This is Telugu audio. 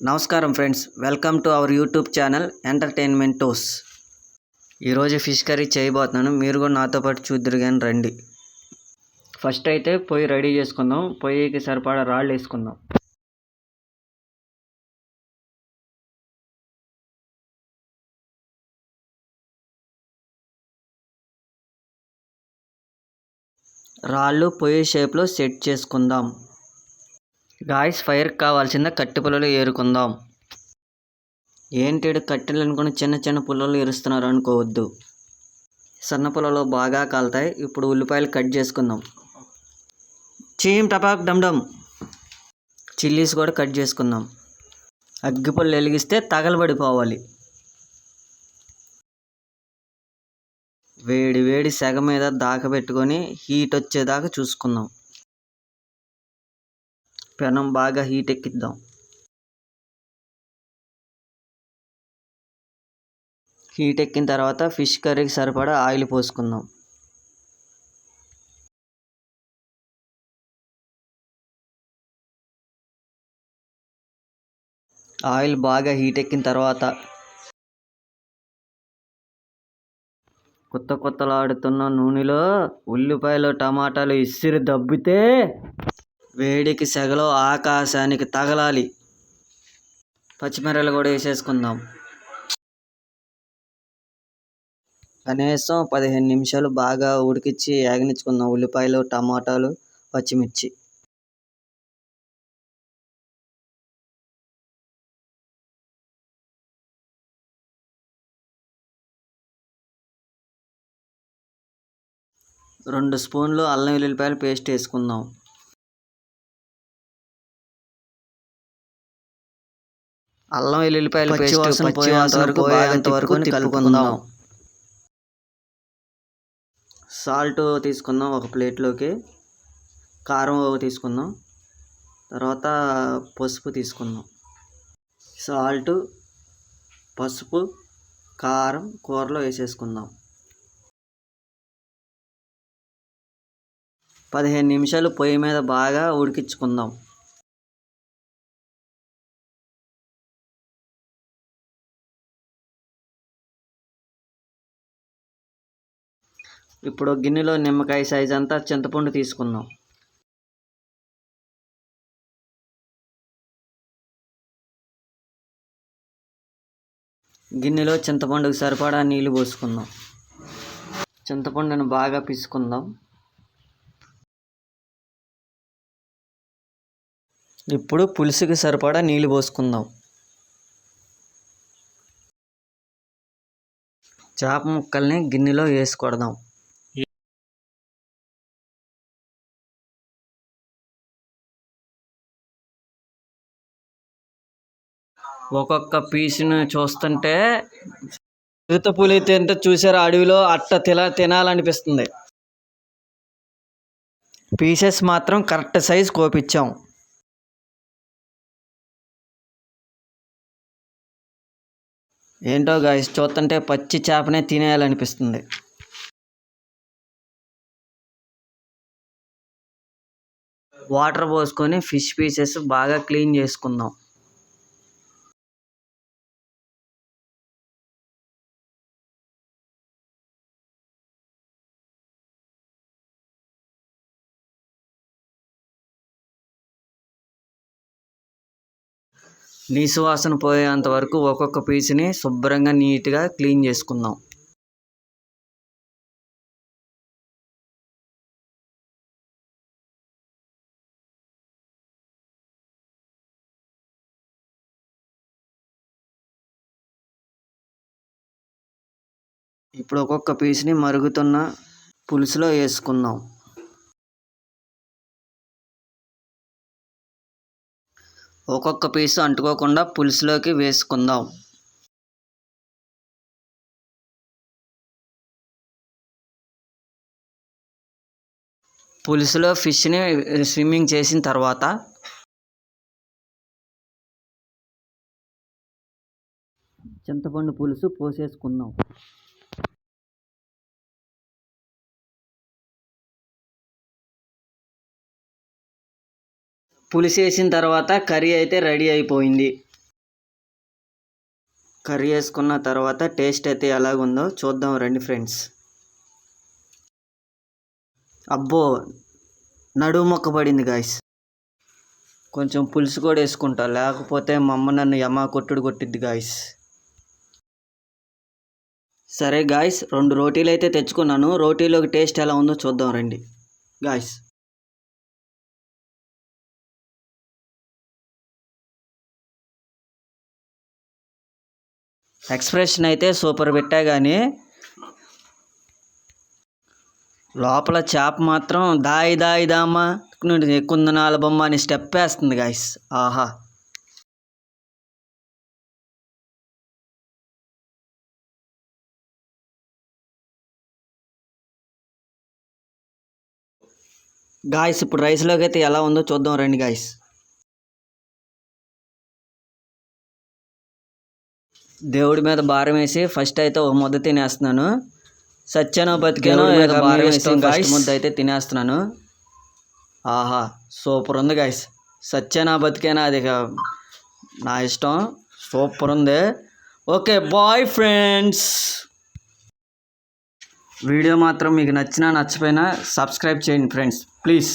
నమస్కారం friends. Welcome to our YouTube channel entertainment toes ఈరోజు ఫిష్ కర్రీ చేయబోతున్నాను. మీరు కూడా నాతో పాటు చూద్దరు కానీ రండి. ఫస్ట్ అయితే పొయ్యి రెడీ చేసుకుందాం. పొయ్యికి సరిపడా రాళ్ళు వేసుకుందాం. రాళ్ళు పొయ్యి షేప్లో సెట్ చేసుకుందాం. గాయస్ ఫైర్ కావాల్సిందే. కట్టె పుల్లలు ఏరుకుందాం. ఏంటి కట్టెలు అనుకుని చిన్న చిన్న పుల్లలు ఏరుస్తున్నారు అనుకోవద్దు. సన్న పుల్లలు బాగా కాలుతాయి. ఇప్పుడు ఉల్లిపాయలు కట్ చేసుకుందాం. చీమ్ టపాక్ డమ్డమ్ చిల్లీస్ కూడా కట్ చేసుకుందాం. అగ్గిపుల్లు వెలిగిస్తే తగలబడిపోవాలి. వేడి వేడి సెగ మీద దాకబెట్టుకొని హీట్ వచ్చేదాకా చూసుకుందాం. పెనం బాగా హీట్ ఎక్కిద్దాం. హీట్ ఎక్కిన తర్వాత ఫిష్ కర్రీకి సరిపడా ఆయిల్ పోసుకుందాం. ఆయిల్ బాగా హీట్ ఎక్కిన తర్వాత కొత్త కొత్తలాడుతున్న నూనెలో ఉల్లిపాయలు టమాటాలు ఇసిరి దబ్బితే వేడికి సెగలో ఆకాశానికి తగలాలి. పచ్చిమిరలు కూడా వేసేసుకుందాం. కనీసం పదిహేను నిమిషాలు బాగా ఉడికిచ్చి యాగనిచ్చుకుందాం ఉల్లిపాయలు టమాటాలు పచ్చిమిర్చి. రెండు స్పూన్లు అల్లం ఉల్లిపాయలు పేస్ట్ వేసుకుందాం. అల్లం వెల్లుల్లిపాయలు పేస్ట్ పచ్చి వాసన వరకు పోయేంత వరకు కలుపుకుందాం. సాల్ట్ తీసుకుందాం ఒక ప్లేట్లోకి. కారం తీసుకుందాం. తర్వాత పసుపు తీసుకుందాం. సాల్ట్ పసుపు కారం కూరలో వేసేసుకుందాం. పదిహేను నిమిషాలు పొయ్యి మీద బాగా ఉడికించుకుందాం. ఇప్పుడు గిన్నెలో నిమ్మకాయ సైజ్ అంతా చింతపండు తీసుకుందాం. గిన్నెలో చింతపండుకు సరిపడా నీళ్ళు పోసుకుందాం. చింతపండును బాగా పిసుకుందాం. ఇప్పుడు పులుసుకి సరిపడా నీళ్ళు పోసుకుందాం. చేప ముక్కల్ని గిన్నెలో వేసుకొడదాం ఒక్కొక్క పీస్ని చూస్తుంటే చిరుత పులి తింటే చూసారు అడవిలో అట్ట తిన తినాలనిపిస్తుంది. పీసెస్ మాత్రం కరెక్ట్ సైజ్ కోపించాం ఏంటో గాయస్ చూస్తుంటే పచ్చి చేపనే తినేయాలనిపిస్తుంది. వాటర్ పోసుకొని ఫిష్ పీసెస్ బాగా క్లీన్ చేసుకుందాం. నీసు వాసన పోయేంత వరకు ఒక్కొక్క పీస్ని శుభ్రంగా నీట్గా క్లీన్ చేసుకుందాం. ఇప్పుడు ఒక్కొక్క పీస్ని మరుగుతున్న పులుసులో వేసుకుందాం. ఒక్కొక్క పీసు అంటుకోకుండా పులుసులోకి వేసుకుందాం. పులుసులో ఫిష్ని స్విమ్మింగ్ చేసిన తర్వాత చింతపండు పులుసు పోసేసుకుందాం. పులుసు వేసిన తర్వాత కర్రీ అయితే రెడీ అయిపోయింది. కర్రీ వేసుకున్న తర్వాత టేస్ట్ అయితే ఎలాగుందో చూద్దాం రండి ఫ్రెండ్స్. అబ్బో నడుము మొక్క పడింది గాయస్ కొంచెం పులుసు కూడా వేసుకుంటా లేకపోతే మా అమ్మ నన్ను యమా కొట్టుడు కొట్టిద్ది గాయస్ సరే గాయస్ రెండు రోటీలు అయితే తెచ్చుకున్నాను. రోటీలోకి టేస్ట్ ఎలా ఉందో చూద్దాం రండి. గాయస్ ఎక్స్ప్రెషన్ అయితే సూపర్ పెట్టా కానీ లోపల చేప మాత్రం దాయి దాయి దామా. కుందనాల బొమ్మ అని స్టెప్ వేస్తుంది గాయస్ ఆహా. గాయస్ ఇప్పుడు రైస్లోకి అయితే ఎలా ఉందో చూద్దాం రండి గాయస్ దేవుడి మీద భారం వేసి ఫస్ట్ అయితే ఒక ముద్ద తినేస్తున్నాను. సత్యానో బతికేనో భారం భారం వేసి వేసి ఫస్ట్ guys. ముద్ద అయితే తినేస్తున్నాను. ఆహా సూపర్ ఉంది గాయస్ సత్యానా బతికేనా అది నా ఇష్టం. సూపర్ ఉంది. ఓకే బాయ్ ఫ్రెండ్స్ వీడియో మాత్రం మీకు నచ్చినా నచ్చపోయినా సబ్స్క్రైబ్ చేయండి ఫ్రెండ్స్ ప్లీజ్